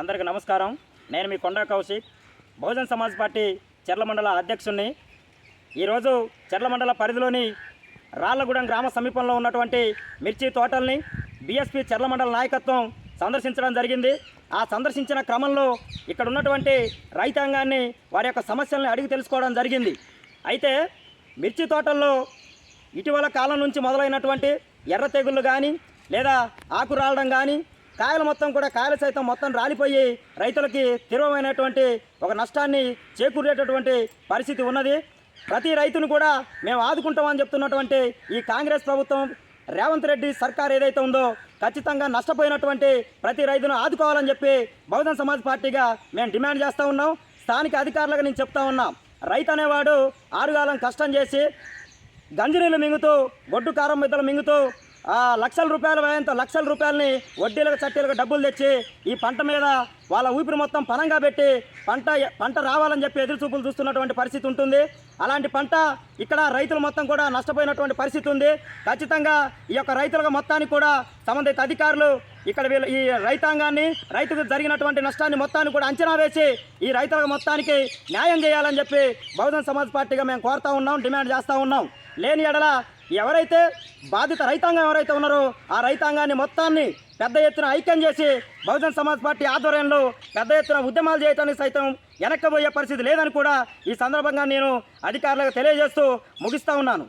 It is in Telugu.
అందరికీ నమస్కారం. నేను మీ కొండా కౌశిక్. బహుజన్ సమాజ్ పార్టీ చెర్ల మండల అధ్యక్షుణ్ణి. ఈరోజు చెర్ల మండల పరిధిలోని రాళ్ళగూడెం గ్రామ సమీపంలో ఉన్నటువంటి మిర్చి తోటల్ని బీఎస్పీ చెర్ల మండల నాయకత్వం సందర్శించడం జరిగింది. ఆ సందర్శించిన క్రమంలో ఇక్కడ ఉన్నటువంటి రైతాంగాన్ని వారి యొక్క సమస్యలను అడిగి తెలుసుకోవడం జరిగింది. అయితే మిర్చి తోటల్లో ఇటీవల కాలం నుంచి మొదలైనటువంటి ఎర్ర తెగుళ్ళు కానీ లేదా ఆకు రాలడం కానీ కాయలు మొత్తం కూడా కాయలు సైతం మొత్తం రాలిపోయి రైతులకి తీవ్రమైనటువంటి ఒక నష్టాన్ని చేకూరేటటువంటి పరిస్థితి ఉన్నది. ప్రతి రైతును కూడా మేము ఆదుకుంటామని చెప్తున్నటువంటి ఈ కాంగ్రెస్ ప్రభుత్వం రేవంత్ రెడ్డి సర్కార్ ఏదైతే ఉందో ఖచ్చితంగా నష్టపోయినటువంటి ప్రతి రైతును ఆదుకోవాలని చెప్పి బహుజన్ సమాజ్ పార్టీగా మేము డిమాండ్ చేస్తూ ఉన్నాం. స్థానిక అధికారులుగా నేను చెప్తా ఉన్నాం రైతు అనేవాడు ఆరుగాలం కష్టం చేసి గంజినీళ్ళు మింగుతూ గొడ్డు కారం మిద్దలు మింగుతూ లక్షల రూపాయల వ్యయంతో లక్షల రూపాయలని వడ్డీలకు చట్టీలకు డబ్బులు తెచ్చి ఈ పంట మీద వాళ్ళ ఊపిరి మొత్తం పనంగా పెట్టి పంట పంట రావాలని చెప్పి ఎదురు చూపులు చూస్తున్నటువంటి పరిస్థితి ఉంటుంది. అలాంటి పంట ఇక్కడ రైతులు మొత్తం కూడా నష్టపోయినటువంటి పరిస్థితి ఉంది. ఖచ్చితంగా ఈ యొక్క రైతులకు మొత్తానికి కూడా సంబంధిత అధికారులు ఇక్కడ వీళ్ళు ఈ రైతాంగాన్ని రైతుకు జరిగినటువంటి నష్టాన్ని మొత్తాన్ని కూడా అంచనా వేసి ఈ రైతులకు మొత్తానికి న్యాయం చేయాలని చెప్పి బహుజన్ సమాజ్ పార్టీగా మేము కోరుతా ఉన్నాం డిమాండ్ చేస్తూ ఉన్నాం. లేని ఎడల ఎవరైతే బాధిత రైతాంగం ఎవరైతే ఉన్నారో ఆ రైతాంగాన్ని మొత్తాన్ని పెద్ద ఎత్తున ఐక్యం చేసి బహుజన్ సమాజ్ పార్టీ ఆధ్వర్యంలో పెద్ద ఎత్తున ఉద్యమాలు చేయటానికి సైతం వెనక్కబోయే పరిస్థితి లేదని కూడా ఈ సందర్భంగా నేను అధికారులకు తెలియజేస్తూ ముగిస్తూ ఉన్నాను.